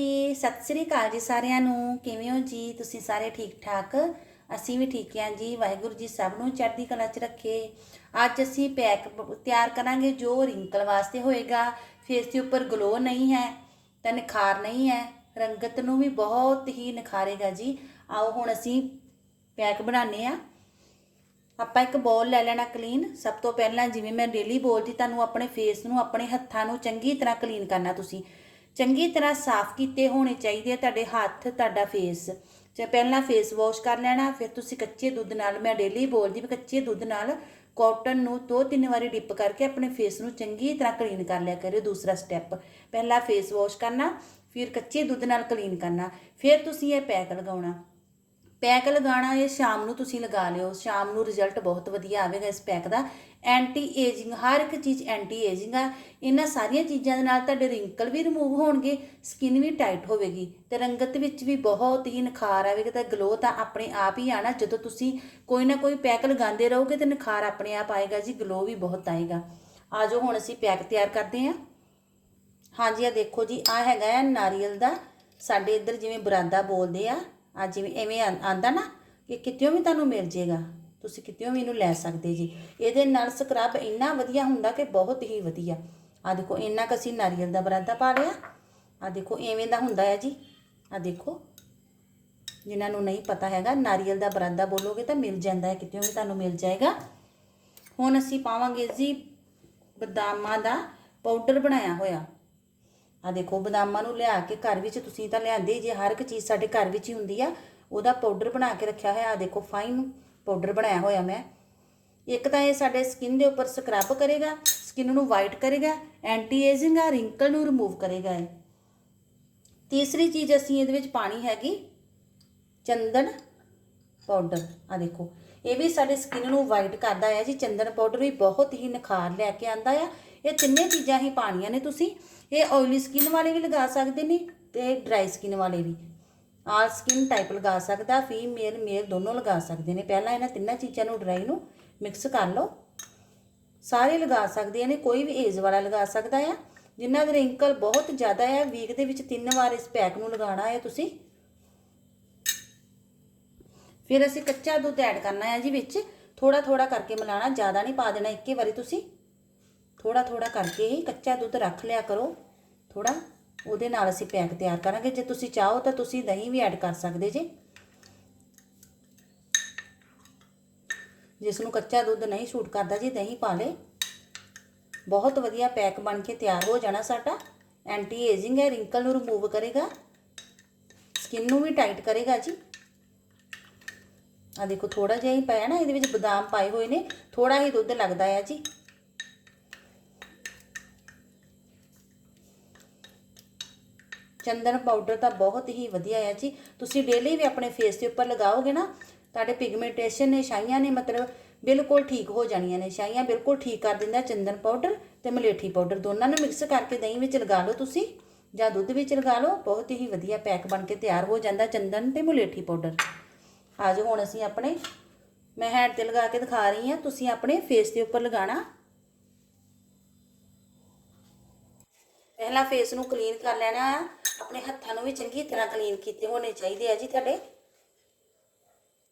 ਜੀ, ਸਤਿ ਸ੍ਰੀ ਅਕਾਲ ਜੀ ਸਾਰਿਆਂ ਨੂੰ। ਕਿਵੇਂ ਹੋ ਜੀ? ਤੁਸੀਂ ਸਾਰੇ ਠੀਕ ਠਾਕ? ਅਸੀਂ ਵੀ ਠੀਕ ਹਾਂ ਜੀ। ਵਾਹਿਗੁਰੂ ਜੀ ਸਭ ਨੂੰ ਚੜ੍ਹਦੀ ਕਲਾ 'ਚ ਰੱਖੇ। ਅੱਜ ਅਸੀਂ ਪੈਕ ਤਿਆਰ ਕਰਾਂਗੇ ਜੋ ਰਿੰਕਲ ਵਾਸਤੇ ਹੋਏਗਾ। ਫੇਸ ਦੇ ਉੱਪਰ ਗਲੋ ਨਹੀਂ ਹੈ, ਤਾਂ ਨਿਖਾਰ ਨਹੀਂ ਹੈ। ਰੰਗਤ ਨੂੰ ਵੀ ਬਹੁਤ ਹੀ ਨਿਖਾਰੇਗਾ ਜੀ। ਆਓ ਹੁਣ ਅਸੀਂ ਪੈਕ ਬਣਾਉਂਦੇ ਆ ਆਪਾਂ ਇੱਕ ਬੋਲ ਲੈ ਲੈਣਾ ਕਲੀਨ ਸਭ ਤੋਂ ਪਹਿਲਾਂ ਜਿਵੇਂ ਮੈਂ ਡੇਲੀ ਬੋਲਦੀ ਤੁਹਾਨੂੰ ਆਪਣੇ ਫੇਸ ਨੂੰ, ਆਪਣੇ ਹੱਥਾਂ ਨੂੰ ਚੰਗੀ ਤਰ੍ਹਾਂ ਕਲੀਨ ਕਰਨਾ ਤੁਸੀਂ। ਚੰਗੀ ਤਰ੍ਹਾਂ ਸਾਫ਼ ਕੀਤੇ ਹੋਣੇ ਚਾਹੀਦੇ ਆ ਤੁਹਾਡੇ ਹੱਥ, ਤੁਹਾਡਾ ਫੇਸ ਜੇ ਪਹਿਲਾਂ ਫੇਸ ਵਾਸ਼ ਕਰ ਲੈਣਾ, ਫਿਰ ਤੁਸੀਂ ਕੱਚੇ ਦੁੱਧ ਨਾਲ, ਮੈਂ ਡੇਲੀ ਬੋਲਦੀ ਵੀ ਕੱਚੇ ਦੁੱਧ ਨਾਲ ਕਾਟਨ ਨੂੰ ਦੋ ਤਿੰਨ ਵਾਰੀ ਡਿਪ ਕਰਕੇ ਆਪਣੇ ਫੇਸ ਨੂੰ ਚੰਗੀ ਤਰ੍ਹਾਂ ਕਲੀਨ ਕਰ ਲਿਆ ਕਰਿਓ, ਦੂਸਰਾ ਸਟੈਪ ਪਹਿਲਾਂ ਫੇਸ ਵਾਸ਼ ਕਰਨਾ, ਫਿਰ ਕੱਚੇ ਦੁੱਧ ਨਾਲ ਕਲੀਨ ਕਰਨਾ। ਫਿਰ ਤੁਸੀਂ ਇਹ ਪੈਕ ਲਗਾਉਣਾ। ਪੈਕ ਲਗਾਉਣਾ ਇਹ ਸ਼ਾਮ ਨੂੰ ਤੁਸੀਂ ਲਗਾ ਲਿਓ। ਸ਼ਾਮ ਨੂੰ ਰਿਜ਼ਲਟ ਬਹੁਤ ਵਧੀਆ ਆਵੇਗਾ ਇਸ ਪੈਕ ਦਾ। ਐਂਟੀ ਏਜਿੰਗ ਹਰ ਇੱਕ ਚੀਜ਼ ਐਂਟੀ ਏਜਿੰਗ ਆ। ਇਹਨਾਂ ਸਾਰੀਆਂ ਚੀਜ਼ਾਂ ਦੇ ਨਾਲ ਤੁਹਾਡੇ ਰਿੰਕਲ ਵੀ ਰਿਮੂਵ ਹੋਣਗੇ ਸਕਿਨ ਵੀ ਟਾਈਟ ਹੋਵੇਗੀ ਤੇ ਰੰਗਤ ਵਿੱਚ ਵੀ ਬਹੁਤ ਹੀ ਨਿਖਾਰ ਆਵੇਗਾ ਤੇ ਗਲੋ ਤਾਂ ਆਪਣੇ ਆਪ ਹੀ ਆਣਾ। ਜਦੋਂ ਤੁਸੀਂ ਕੋਈ ਨਾ ਕੋਈ ਪੈਕ ਲਗਾਉਂਦੇ ਰਹੋਗੇ ਤੇ ਨਿਖਾਰ ਆਪਣੇ ਆਪ ਆਏਗਾ ਜੀ ਗਲੋ ਵੀ ਬਹੁਤ ਆਏਗਾ। ਆਜੋ ਹੁਣ ਅਸੀਂ ਪੈਕ ਤਿਆਰ ਕਰਦੇ ਹਾਂ। ਹਾਂਜੀ ਆ ਦੇਖੋ ਜੀ ਆ ਹੈਗਾ ਹੈ ਨਾਰੀਅਲ ਦਾ। ਸਾਡੇ ਇੱਧਰ ਜਿਵੇਂ ਬਰਾਦਾ ਬੋਲਦੇ ਆ। ਆ ਜਿਵੇਂ ਐਵੇਂ ਆਂ- ਆਂਦਾ ਨਾ ਕਿ ਕਿਤਿਓਂ ਵੀ ਤੁਹਾਨੂੰ ਮਿਲ ਜੇਗਾ, ਤੁਸੀਂ ਕਿਤਿਓਂ ਵੀ ਇਹਨੂੰ ਲੈ ਸਕਦੇ ਜੀ। ਇਹਦੇ ਨਾਲ ਸਕਰਬ ਇੰਨਾ ਵਧੀਆ ਹੁੰਦਾ ਕਿ ਬਹੁਤ ਹੀ ਵਧੀਆ। ਆ ਦੇਖੋ, ਇੰਨਾ ਕੁ ਅਸੀਂ ਨਾਰੀਅਲ ਦਾ ਬਰਾਦਾ ਪਾ ਲਿਆ। ਆ ਦੇਖੋ, ਐਵੇਂ ਦਾ ਹੁੰਦਾ ਹੈ ਜੀ। ਆ ਦੇਖੋ, ਜਿਨ੍ਹਾਂ ਨੂੰ ਨਹੀਂ ਪਤਾ ਹੈਗਾ, ਨਾਰੀਅਲ ਦਾ ਬਰਾਦਾ ਬੋਲੋਗੇ ਤਾਂ ਮਿਲ ਜਾਂਦਾ ਹੈ, ਕਿਤਿਓਂ ਵੀ ਤੁਹਾਨੂੰ ਮਿਲ ਜਾਏਗਾ। ਹੁਣ ਅਸੀਂ ਪਾਵਾਂਗੇ ਜੀ ਬਦਾਮਾਂ ਦਾ ਪਾਊਡਰ ਬਣਾਇਆ ਹੋਇਆ। ਆ ਦੇਖੋ, ਬਦਾਮਾਂ ਨੂੰ ਲਿਆ ਕੇ ਘਰ ਵਿੱਚ ਤੁਸੀਂ ਤਾਂ ਲਿਆਂਦੇ ਜੇ, ਹਰ ਇੱਕ ਚੀਜ਼ ਸਾਡੇ ਘਰ ਵਿੱਚ ਹੀ ਹੁੰਦੀ ਆ। ਉਹਦਾ ਪਾਊਡਰ ਬਣਾ ਕੇ ਰੱਖਿਆ ਹੋਇਆ ਆ ਦੇਖੋ ਫਾਈਨ ਪਾਊਡਰ ਬਣਾਇਆ ਹੋਇਆ ਮੈਂ। ਇੱਕ ਤਾਂ ਇਹ ਸਾਡੇ ਸਕਿਨ ਦੇ ਉੱਪਰ ਸਕਰਬ ਕਰੇਗਾ ਸਕਿਨ ਨੂੰ ਵਾਈਟ ਕਰੇਗਾ ਐਂਟੀ ਏਜਿੰਗ ਆ ਰਿੰਕਲ ਨੂੰ ਰਿਮੂਵ ਕਰੇਗਾ ਇਹ। ਤੀਸਰੀ ਚੀਜ਼ ਅਸੀਂ ਇਹਦੇ ਵਿੱਚ ਪਾਣੀ ਹੈਗੀ, ਚੰਦਨ ਪਾਊਡਰ ਆ ਦੇਖੋ, ਇਹ ਵੀ ਸਾਡੇ ਸਕਿਨ ਨੂੰ ਵਾਈਟ ਕਰਦਾ ਹੈ ਜੀ, ਚੰਦਨ ਪਾਊਡਰ ਵੀ ਬਹੁਤ ਹੀ ਨਿਖਾਰ ਲੈ ਕੇ ਆਂਦਾ ਆ। ਇਹ ਤਿੰਨੇ ਚੀਜ਼ਾਂ ਹੀ ਪਾਣੀਆਂ ਨੇ ਤੁਸੀਂ। ਇਹ ਆਇਲੀ ਸਕਿਨ ਵਾਲੇ ਵੀ ਲਗਾ ਸਕਦੇ ਨੇ ਤੇ ਡਰਾਈ ਸਕਿਨ ਵਾਲੇ ਵੀ। ਆਲ ਸਕਿਨ ਟਾਈਪ ਲਗਾ ਸਕਦਾ ਫੀਮੇਲ ਮੇਲ ਦੋਨੋਂ ਲਗਾ ਸਕਦੇ ਨੇ। ਪਹਿਲਾਂ ਇਹਨਾਂ ਤਿੰਨਾਂ ਚੀਜ਼ਾਂ ਨੂੰ ਡਰਾਈ ਨੂੰ ਮਿਕਸ ਕਰ ਲਓ। ਸਾਰੇ ਲਗਾ ਸਕਦੇ ਨੇ, ਕੋਈ ਵੀ ਏਜ ਵਾਲਾ ਲਗਾ ਸਕਦਾ ਆ। ਜਿਨ੍ਹਾਂ ਦੇ ਰਿੰਕਲ ਬਹੁਤ ਜ਼ਿਆਦਾ ਹੈ ਵੀਕ ਦੇ ਵਿੱਚ ਤਿੰਨ ਵਾਰ ਇਸ ਪੈਕ ਨੂੰ ਲਗਾਉਣਾ ਹੈ ਤੁਸੀਂ। ਫਿਰ ਅਸੀਂ ਕੱਚਾ ਦੁੱਧ ਐਡ ਕਰਨਾ ਹੈ ਜੀ ਵਿੱਚ। ਥੋੜਾ ਥੋੜਾ ਕਰਕੇ ਮਿਲਾਣਾ ਜ਼ਿਆਦਾ ਨਹੀਂ ਪਾ ਦੇਣਾ, ਇੱਕੇ ਵਾਰੀ ਤੁਸੀਂ। ਥੋੜਾ ਥੋੜਾ ਕਰਕੇ ਹੀ ਕੱਚਾ ਦੁੱਧ ਰੱਖ ਲਿਆ ਕਰੋ। ਥੋੜਾ ਉਹਦੇ ਨਾਲ ਅਸੀਂ ਪੈਕ ਤਿਆਰ ਕਰਾਂਗੇ। ਜੇ ਤੁਸੀਂ ਚਾਹੋ ਤਾਂ ਤੁਸੀਂ ਦਹੀਂ ਵੀ ਐਡ ਕਰ ਸਕਦੇ ਜੇ। ਜਿਸ ਨੂੰ ਕੱਚਾ ਦੁੱਧ ਨਹੀਂ ਸੂਟ ਕਰਦਾ ਜੀ, ਦਹੀਂ ਪਾ ਲੇ ਬਹੁਤ ਵਧੀਆ ਪੈਕ ਬਣ ਕੇ ਤਿਆਰ ਹੋ ਜਾਣਾ ਸਾਡਾ। ਐਂਟੀ ਏਜਿੰਗ ਹੈ ਰਿੰਕਲ ਨੂੰ ਰਿਮੂਵ ਕਰੇਗਾ। ਸਕਿਨ ਨੂੰ ਵੀ ਟਾਈਟ ਕਰੇਗਾ ਜੀ। ਆ ਦੇਖੋ ਥੋੜਾ ਜਿਹਾ ਹੀ ਪਾਇਆ ਨਾ, ਇਹਦੇ ਵਿੱਚ ਬਦਾਮ ਪਾਏ ਹੋਏ ਨੇ। ਥੋੜਾ ਹੀ ਦੁੱਧ ਲੱਗਦਾ ਹੈ ਜੀ। ਚੰਦਨ ਪਾਊਡਰ ਤਾਂ ਬਹੁਤ ਹੀ ਵਧੀਆ ਆ ਜੀ। ਤੁਸੀਂ ਡੇਲੀ ਵੀ ਆਪਣੇ ਫੇਸ ਦੇ ਉੱਪਰ ਲਗਾਓਗੇ ਨਾ, ਤੁਹਾਡੇ ਪਿਗਮੈਂਟੇਸ਼ਨ ਨੇ, ਛਾਈਆਂ ਨੇ ਮਤਲਬ ਬਿਲਕੁਲ ਠੀਕ ਹੋ ਜਾਣੀਆਂ ਨੇ। ਛਾਈਆਂ ਬਿਲਕੁਲ ਠੀਕ ਕਰ ਦਿੰਦਾ ਚੰਦਨ ਪਾਊਡਰ ਤੇ ਮਲੇਠੀ ਪਾਊਡਰ ਦੋਨਾਂ ਨੂੰ ਮਿਕਸ ਕਰਕੇ ਦਹੀਂ ਵਿੱਚ ਲਗਾ ਲਓ ਤੁਸੀਂ ਜਾਂ ਦੁੱਧ ਵਿੱਚ ਲਗਾ ਲਓ, ਬਹੁਤ ਹੀ ਵਧੀਆ ਪੈਕ ਬਣ ਕੇ ਤਿਆਰ ਹੋ ਜਾਂਦਾ ਚੰਦਨ ਤੇ ਮਲੇਠੀ ਪਾਊਡਰ ਆਜੋ ਹੁਣ ਅਸੀਂ ਆਪਣੇ, ਮੈਂ ਹੈਂਡ ਤੇ ਲਗਾ ਕੇ ਦਿਖਾ ਰਹੀ ਹਾਂ, ਤੁਸੀਂ ਆਪਣੇ ਫੇਸ ਦੇ ਉੱਪਰ ਲਗਾਣਾ ਪਹਿਲਾਂ ਫੇਸ ਨੂੰ ਕਲੀਨ ਕਰ ਲੈਣਾ। ਆ ਆਪਣੇ ਹੱਥਾਂ ਨੂੰ ਵੀ ਚੰਗੀ ਤਰ੍ਹਾਂ ਕਲੀਨ ਕੀਤੇ ਹੋਣੇ ਚਾਹੀਦੇ ਆ ਜੀ ਤੁਹਾਡੇ।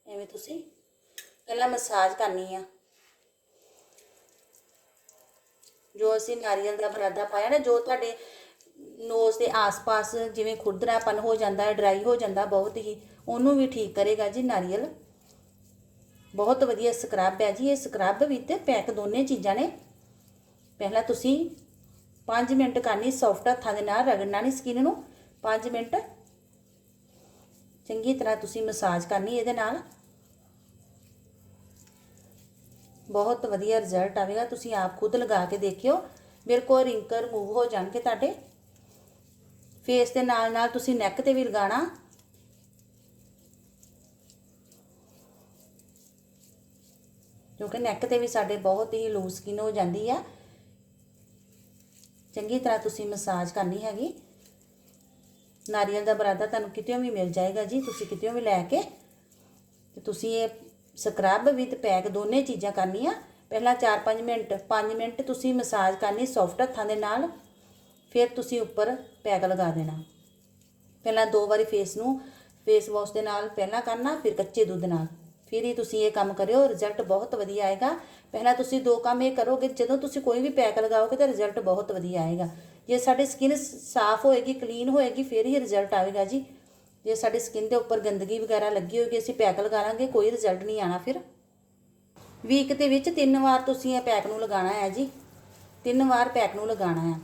ਐਵੇਂ ਤੁਸੀਂ ਪਹਿਲਾਂ ਮਸਾਜ ਕਰਨੀ ਆ। ਜੋ ਅਸੀਂ ਨਾਰੀਅਲ ਦਾ ਬਰਾਦਾ ਪਾਇਆ ਨਾ, ਜੋ ਤੁਹਾਡੇ ਨੋਜ਼ ਦੇ ਆਸ-ਪਾਸ ਜਿਵੇਂ ਖੁਰਦਰਾਪਨ ਹੋ ਜਾਂਦਾ ਹੈ ਡਰਾਈ ਹੋ ਜਾਂਦਾ ਬਹੁਤ ਹੀ, ਉਹਨੂੰ ਵੀ ਠੀਕ ਕਰੇਗਾ ਜੀ ਨਾਰੀਅਲ। ਬਹੁਤ ਵਧੀਆ ਸਕਰਬ ਹੈ ਜੀ, ਇਹ ਸਕਰਬ ਵਿੱਚ ਪੈਕ ਦੋਨੇ ਚੀਜ਼ਾਂ ਨੇ। ਪਹਿਲਾਂ ਤੁਸੀਂ 5 ਮਿੰਟ ਕਰਨੀ ਸੌਫਟ ਹੱਥਾਂ ਦੇ ਨਾਲ, ਰਗੜਨਾ ਨਹੀਂ ਸਕਿਨ ਨੂੰ। 5 ਮਿੰਟ। ਚੰਗੀ ਤਰ੍ਹਾਂ ਤੁਸੀਂ ਮਸਾਜ ਕਰਨੀ ਇਹਦੇ ਨਾਲ। ਬਹੁਤ ਵਧੀਆ ਰਿਜ਼ਲਟ ਆਵੇਗਾ। ਤੁਸੀਂ ਆਪ ਖੁਦ ਲਗਾ ਕੇ ਦੇਖਿਓ। ਬਿਲਕੁਲ ਰਿੰਕਲ ਰਿਮੂਵ ਹੋ ਜਾਣਗੇ ਤੁਹਾਡੇ। ਫੇਸ ਦੇ ਨਾਲ ਨਾਲ ਤੁਸੀਂ ਨੈਕ ਤੇ ਵੀ ਲਗਾਣਾ ਕਿਉਂਕਿ ਨੈਕ ਤੇ ਵੀ ਸਾਡੇ ਬਹੁਤ ਹੀ ਲੂਜ਼ ਸਕਿਨ ਹੋ ਜਾਂਦੀ ਆ। ਚੰਗੀ ਤਰ੍ਹਾਂ ਤੁਸੀਂ ਮਸਾਜ ਕਰਨੀ ਹੈਗੀ। ਨਾਰੀਅਲ ਦਾ ਬਰਾਦਾ ਤੁਹਾਨੂੰ ਕਿਤੇੋਂ ਵੀ ਮਿਲ ਜਾਏਗਾ ਜੀ, ਤੁਸੀਂ ਕਿਤੇੋਂ ਵੀ ਲੈ ਕੇ ਤੇ ਤੁਸੀਂ ਇਹ ਸਕਰਬ ਵਿਦ ਪੈਕ ਦੋਨੇ ਚੀਜ਼ਾਂ ਕਰਨੀਆਂ। ਪਹਿਲਾਂ 4-5 ਮਿੰਟ 5 ਮਿੰਟ ਤੁਸੀਂ ਮਸਾਜ ਕਰਨੀ ਸੌਫਟ ਹੱਥਾਂ ਦੇ ਨਾਲ, ਫਿਰ ਤੁਸੀਂ ਉੱਪਰ ਪੈਕ ਲਗਾ ਦੇਣਾ। ਪਹਿਲਾਂ ਦੋ ਵਾਰੀ ਫੇਸ ਨੂੰ ਫੇਸ ਵਾਸ਼ ਦੇ ਨਾਲ ਪਹਿਲਾਂ ਕਰਨਾ, ਫਿਰ ਕੱਚੇ ਦੁੱਧ ਨਾਲ। ਫਿਰ ਹੀ ਤੁਸੀਂ ਇਹ ਕੰਮ ਕਰਿਓ ਰਿਜ਼ਲਟ ਬਹੁਤ ਵਧੀਆ ਆਏਗਾ। ਪਹਿਲਾਂ ਤੁਸੀਂ ਦੋ ਕੰਮ ਇਹ ਕਰੋਗੇ, ਜਦੋਂ ਤੁਸੀਂ ਕੋਈ ਵੀ ਪੈਕ ਲਗਾਓਗੇ ਤਾਂ ਰਿਜ਼ਲਟ ਬਹੁਤ ਵਧੀਆ ਆਏਗਾ। ਜੇ ਸਾਡੀ ਸਕਿਨ ਸਾਫ਼ ਹੋਏਗੀ, ਕਲੀਨ ਹੋਏਗੀ, ਫਿਰ ਹੀ ਰਿਜ਼ਲਟ ਆਵੇਗਾ ਜੀ। ਜੇ ਸਾਡੀ ਸਕਿਨ ਦੇ ਉੱਪਰ ਗੰਦਗੀ ਵਗੈਰਾ ਲੱਗੀ ਹੋਏਗੀ, ਅਸੀਂ ਪੈਕ ਲਗਾ ਲਾਂਗੇ, ਕੋਈ ਰਿਜ਼ਲਟ ਨਹੀਂ ਆਣਾ ਫਿਰ। ਵੀਕ ਦੇ ਵਿੱਚ ਤਿੰਨ ਵਾਰ ਤੁਸੀਂ ਇਹ ਪੈਕ ਨੂੰ ਲਗਾਉਣਾ ਹੈ ਜੀ। ਤਿੰਨ ਵਾਰ ਪੈਕ ਨੂੰ ਲਗਾਉਣਾ ਹੈ।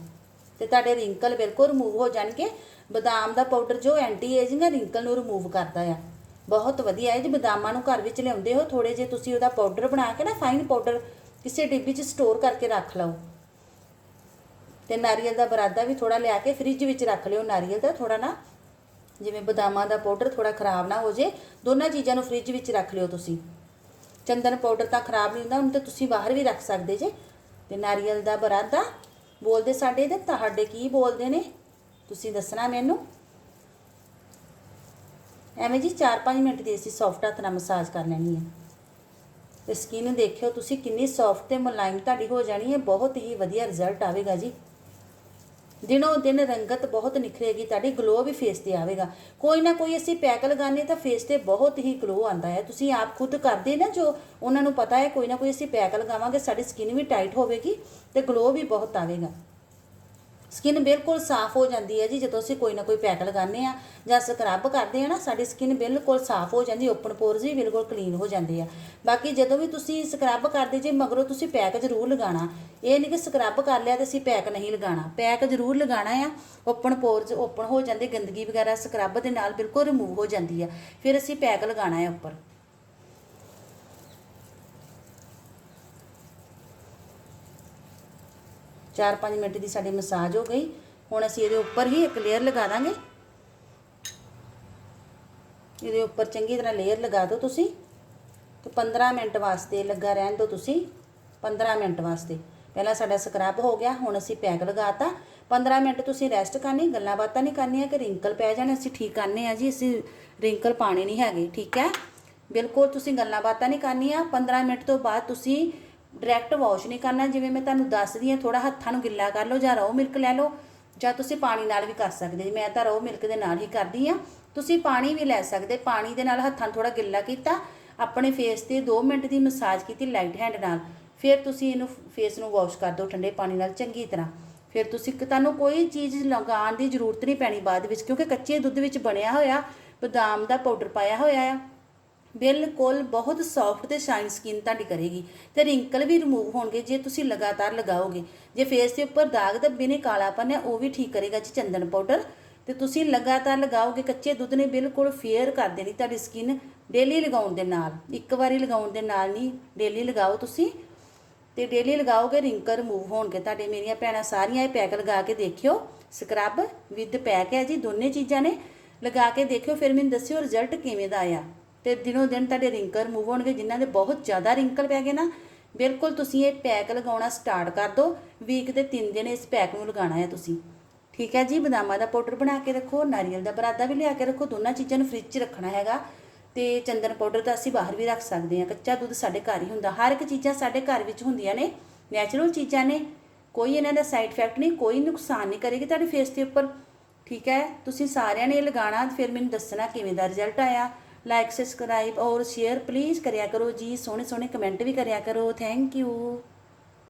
ਤੇ ਤੁਹਾਡੇ ਰਿੰਕਲ ਬਿਲਕੁਲ ਰਿਮੂਵ ਹੋ ਜਾਣਗੇ। ਬਦਾਮ ਦਾ ਪਾਊਡਰ ਜੋ ਐਂਟੀ ਏਜਿੰਗ ਹੈ ਰਿੰਕਲ ਨੂੰ ਰਿਮੂਵ ਕਰਦਾ ਆ। ਬਹੁਤ ਵਧੀਆ ਹੈ ਜੀ, ਬਦਾਮਾਂ ਨੂੰ ਘਰ ਵਿੱਚ ਲਿਆਉਂਦੇ ਹੋ ਥੋੜੇ ਜੇ ਤੁਸੀਂ ਉਹਦਾ ਪਾਊਡਰ ਬਣਾ ਕੇ ਨਾ ਫਾਈਨ ਪਾਊਡਰ ਕਿਸੇ ਡਿੱਬੀ 'ਚ ਸਟੋਰ ਕਰਕੇ ਰੱਖ ਲਓ। ਤੇ ਨਾਰੀਅਲ ਦਾ ਬਰਾਦਾ ਵੀ ਥੋੜਾ ਲਿਆ ਕੇ ਫ੍ਰਿਜ ਵਿੱਚ ਰੱਖ ਲਿਓ ਨਾਰੀਅਲ ਦਾ ਥੋੜਾ ਨਾ ਜਿਵੇਂ ਬਦਾਮਾਂ ਦਾ ਪਾਊਡਰ ਥੋੜਾ ਖਰਾਬ ਨਾ ਹੋ ਜੇ, ਦੋਨਾਂ ਚੀਜ਼ਾਂ ਨੂੰ ਫ੍ਰਿਜ ਵਿੱਚ ਰੱਖ ਲਿਓ ਤੁਸੀਂ। ਚੰਦਨ ਪਾਊਡਰ ਤਾਂ ਖਰਾਬ ਨਹੀਂ ਹੁੰਦਾ ਹੁਣ ਤਾਂ ਤੁਸੀਂ ਬਾਹਰ ਵੀ ਰੱਖ ਸਕਦੇ ਜੇ। ਤੇ ਨਾਰੀਅਲ ਦਾ ਬਰਾਦਾ ਬੋਲਦੇ ਸਾਡੇ ਤੇ, ਤੁਹਾਡੇ ਕੀ ਬੋਲਦੇ ਨੇ? ਤੁਸੀਂ ਦੱਸਣਾ ਮੈਨੂੰ? ਐਵੇਂ ਜੀ 4-5 ਮਿੰਟ ਦੀ ਅਸੀਂ ਸੌਫਟ ਹੱਥ ਨਾਲ ਮਸਾਜ ਕਰ ਲੈਣੀ ਹੈ। ਤੇ ਸਕਿਨ ਦੇਖਿਓ ਤੁਸੀਂ ਕਿੰਨੀ ਸੌਫਟ ਤੇ ਮੁਲਾਇਮ ਤੁਹਾਡੀ ਹੋ ਜਾਣੀ ਹੈ, ਬਹੁਤ ਹੀ ਵਧੀਆ ਰਿਜ਼ਲਟ ਆਵੇਗਾ ਜੀ। ਦਿਨੋਂ ਦਿਨ ਰੰਗਤ ਬਹੁਤ ਨਿਖਰੇਗੀ, ਤੁਹਾਡੀ ਗਲੋ ਵੀ ਫੇਸ ਤੇ ਆਵੇਗਾ। ਕੋਈ ਨਾ ਕੋਈ ਅਸੀਂ ਪੈਕ ਲਗਾਉਂਦੇ ਤਾਂ ਫੇਸ ਤੇ ਬਹੁਤ ਹੀ ਗਲੋ ਆਂਦਾ ਹੈ। ਤੁਸੀਂ ਆਪ ਖੁਦ ਕਰਦੇ ਨਾ ਜੋ ਉਹਨਾਂ ਨੂੰ ਪਤਾ ਹੈ, ਕੋਈ ਨਾ ਕੋਈ ਅਸੀਂ ਪੈਕ ਲਗਾਵਾਂਗੇ, ਸਾਡੀ ਸਕਿਨ ਵੀ ਟਾਈਟ ਹੋਵੇਗੀ ਤੇ ਗਲੋ ਵੀ ਬਹੁਤ ਆਵੇਗਾ। ਸਕਿਨ ਬਿਲਕੁਲ ਸਾਫ਼ ਹੋ ਜਾਂਦੀ ਹੈ ਜੀ, ਜਦੋਂ ਅਸੀਂ ਕੋਈ ਨਾ ਕੋਈ ਪੈਕ ਲਗਾਉਂਦੇ ਆ ਜਾਂ ਸਕਰਬ ਕਰਦੇ ਆ ਨਾ, ਸਾਡੀ ਸਕਿਨ ਬਿਲਕੁਲ ਸਾਫ਼ ਹੋ ਜਾਂਦੀ ਓਪਨ ਪੋਰਸ ਵੀ ਬਿਲਕੁਲ ਕਲੀਨ ਹੋ ਜਾਂਦੇ ਆ। ਬਾਕੀ ਜਦੋਂ ਵੀ ਤੁਸੀਂ ਸਕਰਬ ਕਰਦੇ ਜੇ, ਮਗਰੋਂ ਤੁਸੀਂ ਪੈਕ ਜ਼ਰੂਰ ਲਗਾਉਣਾ। ਇਹ ਨਹੀਂ ਕਿ ਸਕਰਬ ਕਰ ਲਿਆ ਤੇ ਅਸੀਂ ਪੈਕ ਨਹੀਂ ਲਗਾਉਣਾ। ਪੈਕ ਜ਼ਰੂਰ ਲਗਾਉਣਾ ਆ ਓਪਨ ਪੋਰਸ ਓਪਨ ਹੋ ਜਾਂਦੇ, ਗੰਦਗੀ ਵਗੈਰਾ ਸਕਰਬ ਦੇ ਨਾਲ ਬਿਲਕੁਲ ਰਿਮੂਵ ਹੋ ਜਾਂਦੀ ਆ। ਫਿਰ ਅਸੀਂ ਪੈਕ ਲਗਾਉਣਾ ਹੈ ਉੱਪਰ। ਚਾਰ ਪੰਜ ਮਿੰਟ ਦੀ ਸਾਡੀ ਮਸਾਜ ਹੋ ਗਈ। ਹੁਣ ਅਸੀਂ ਇਹਦੇ ਉੱਪਰ ਹੀ ਇੱਕ ਲੇਅਰ ਲਗਾ ਦਾਂਗੇ। ਇਹਦੇ ਉੱਪਰ ਚੰਗੀ ਤਰ੍ਹਾਂ ਲੇਅਰ ਲਗਾ ਦਿਓ ਤੁਸੀਂ। ਤੇ 15 ਮਿੰਟ ਵਾਸਤੇ ਲੱਗਾ ਰਹਿਣ ਦਿਓ ਤੁਸੀਂ। 15 ਮਿੰਟ ਵਾਸਤੇ। ਪਹਿਲਾਂ ਸਾਡਾ ਸਕਰਬ ਹੋ ਗਿਆ, ਹੁਣ ਅਸੀਂ ਪੈਕ ਲਗਾਤਾ। 15 ਮਿੰਟ ਤੁਸੀਂ ਰੈਸਟ ਕਰਨੀ, ਗੱਲਾਂ ਬਾਤਾਂ ਨਹੀਂ ਕਰਨੀਆਂ ਕਿ ਰਿੰਕਲ ਪੈ ਜਾਣ। ਅਸੀਂ ਠੀਕ ਕਰਨੇ ਆ ਜੀ, ਅਸੀਂ ਰਿੰਕਲ ਪਾਣੇ ਨਹੀਂ ਹੈਗੇ, ਠੀਕ ਹੈ? ਬਿਲਕੁਲ ਤੁਸੀਂ ਗੱਲਾਂ ਬਾਤਾਂ ਨਹੀਂ ਕਰਨੀਆਂ। 15 ਮਿੰਟ ਤੋਂ ਬਾਅਦ ਤੁਸੀਂ ਡਾਇਰੈਕਟ ਵਾਸ਼ ਨਹੀਂ ਕਰਨਾ, ਜਿਵੇਂ ਮੈਂ ਤੁਹਾਨੂੰ ਦੱਸਦੀ ਹਾਂ ਥੋੜਾ ਹੱਥਾਂ ਨੂੰ ਗਿੱਲਾ ਕਰ ਲਓ ਜਾਂ ਰੋ ਮਿਲਕ ਲੈ ਲਓ, ਜਾਂ ਤੁਸੀਂ ਪਾਣੀ ਨਾਲ ਵੀ ਕਰ ਸਕਦੇ ਜੀ, ਮੈਂ ਤਾਂ ਰੋ ਮਿਲਕ ਦੇ ਨਾਲ ਹੀ ਕਰਦੀ ਆ ਤੁਸੀਂ ਪਾਣੀ ਵੀ ਲੈ ਸਕਦੇ, ਪਾਣੀ ਦੇ ਨਾਲ ਹੱਥਾਂ ਨੂੰ ਥੋੜਾ ਗਿੱਲਾ ਕੀਤਾ, ਆਪਣੇ ਫੇਸ ਤੇ 2 ਮਿੰਟ ਦੀ ਮਸਾਜ ਕੀਤੀ ਲਾਈਟ ਹੈਂਡ ਨਾਲ। ਫਿਰ ਤੁਸੀਂ ਇਹਨੂੰ ਫੇਸ ਨੂੰ ਵਾਸ਼ ਕਰ ਦਿਓ ਠੰਡੇ ਪਾਣੀ ਨਾਲ ਚੰਗੀ ਤਰ੍ਹਾਂ। ਫਿਰ ਤੁਸੀਂ ਤੁਹਾਨੂੰ ਕੋਈ ਚੀਜ਼ ਲਗਾਉਣ ਦੀ ਜ਼ਰੂਰਤ ਨਹੀਂ ਪੈਣੀ ਬਾਅਦ ਵਿੱਚ, ਕਿਉਂਕਿ ਕੱਚੇ ਦੁੱਧ ਵਿੱਚ ਬਣਿਆ ਹੋਇਆ ਬਦਾਮ ਦਾ ਪਾਊਡਰ ਪਾਇਆ ਹੋਇਆ ਆ। ਬਿਲਕੁਲ ਬਹੁਤ ਸੌਫਟ ਤੇ ਸ਼ਾਈਨ ਸਕਿਨ ਤੁਹਾਡੀ ਕਰੇਗੀ ਤੇ ਰਿੰਕਲ ਵੀ ਰਿਮੂਵ ਹੋਣਗੇ ਜੇ ਤੁਸੀਂ ਲਗਾਤਾਰ ਲਗਾਓਗੇ। ਜੇ ਫੇਸ ਦੇ ਉੱਪਰ ਦਾਗ ਧੱਬੇ ਨੇ, ਕਾਲਾਪਨ ਹੈ, ਉਹ ਵੀ ਠੀਕ ਕਰੇਗਾ ਜੀ ਚੰਦਨ ਪਾਊਡਰ ਤੇ ਤੁਸੀਂ ਲਗਾਤਾਰ ਲਗਾਓਗੇ, ਕੱਚੇ ਦੁੱਧ ਨੇ ਬਿਲਕੁਲ ਫੇਅਰ ਕਰ ਦੇਣੀ ਤੁਹਾਡੀ ਸਕਿਨ ਡੇਲੀ ਲਗਾਉਣ ਦੇ ਨਾਲ। ਇੱਕ ਵਾਰੀ ਲਗਾਉਣ ਦੇ ਨਾਲ ਨਹੀਂ ਡੇਲੀ ਲਗਾਓ ਤੁਸੀਂ। ਤੇ ਡੇਲੀ ਲਗਾਓਗੇ ਰਿੰਕਲ ਰਿਮੂਵ ਹੋਣਗੇ ਤੁਹਾਡੇ। ਮੇਰੀਆਂ ਭੈਣਾਂ ਸਾਰੀਆਂ ਇਹ ਪੈਕ ਲਗਾ ਕੇ ਦੇਖਿਓ। ਸਕਰਬ ਵਿਦ ਪੈਕ ਹੈ ਜੀ, ਦੋਨੇ ਚੀਜ਼ਾਂ ਨੇ। ਲਗਾ ਕੇ ਦੇਖਿਓ, ਫਿਰ ਮੈਨੂੰ ਦੱਸਿਓ ਰਿਜ਼ਲਟ ਕਿਵੇਂ ਦਾ ਆਇਆ। ਤੇ ਦਿਨੋਂ ਦਿਨ ਤੁਹਾਡੇ ਰਿੰਕਲ ਰਿਮੂਵ ਹੋਣਗੇ, ਜਿਨ੍ਹਾਂ ਦੇ ਬਹੁਤ ਜ਼ਿਆਦਾ ਰਿੰਕਲ ਪੈ ਗਏ ਨਾ, ਬਿਲਕੁਲ ਤੁਸੀਂ ਇਹ ਪੈਕ ਲਗਾਉਣਾ ਸਟਾਰਟ ਕਰ ਦਿਓ। ਵੀਕ ਦੇ 3 ਦਿਨ ਇਸ ਪੈਕ ਨੂੰ ਲਗਾਉਣਾ ਹੈ ਤੁਸੀਂ। ਠੀਕ ਹੈ ਜੀ, ਬਦਾਮਾਂ ਦਾ ਪਾਊਡਰ ਬਣਾ ਕੇ ਰੱਖੋ, ਨਾਰੀਅਲ ਦਾ ਬਰਾਦਾ ਵੀ ਲਿਆ ਕੇ ਰੱਖੋ, ਦੋਨਾਂ ਚੀਜ਼ਾਂ ਨੂੰ ਫ੍ਰਿਜ 'ਚ ਰੱਖਣਾ ਹੈਗਾ। ਤੇ ਚੰਦਨ ਪਾਊਡਰ ਤਾਂ ਅਸੀਂ ਬਾਹਰ ਵੀ ਰੱਖ ਸਕਦੇ ਹਾਂ, ਕੱਚਾ ਦੁੱਧ ਸਾਡੇ ਘਰ ਹੀ ਹੁੰਦਾ। ਹਰ ਇੱਕ ਚੀਜ਼ਾਂ ਸਾਡੇ ਘਰ ਵਿੱਚ ਹੁੰਦੀਆਂ ਨੇ ਨੈਚੁਰਲ ਚੀਜ਼ਾਂ ਨੇ। ਕੋਈ ਇਹਨਾਂ ਦਾ ਸਾਈਡ ਇਫੈਕਟ ਨਹੀਂ, ਕੋਈ ਨੁਕਸਾਨ ਨਹੀਂ ਕਰੇਗੀ ਤੁਹਾਡੇ ਫੇਸ ਦੇ ਉੱਪਰ। ਠੀਕ ਹੈ, ਤੁਸੀਂ ਸਾਰਿਆਂ ਨੇ ਇਹ ਲਗਾਉਣਾ, ਫਿਰ ਮੈਨੂੰ ਦੱਸਣਾ ਕਿਵੇਂ ਦਾ ਰਿਜ਼ਲਟ ਆਇਆ। ਲਾਈਕ ਸਬਸਕ੍ਰਾਈਬ ਔਰ ਸ਼ੇਅਰ ਪਲੀਜ਼ ਕਰਿਆ ਕਰੋ ਜੀ ਸੋਹਣੇ ਸੋਹਣੇ ਕਮੈਂਟ ਵੀ ਕਰਿਆ ਕਰੋ ਥੈਂਕ ਯੂ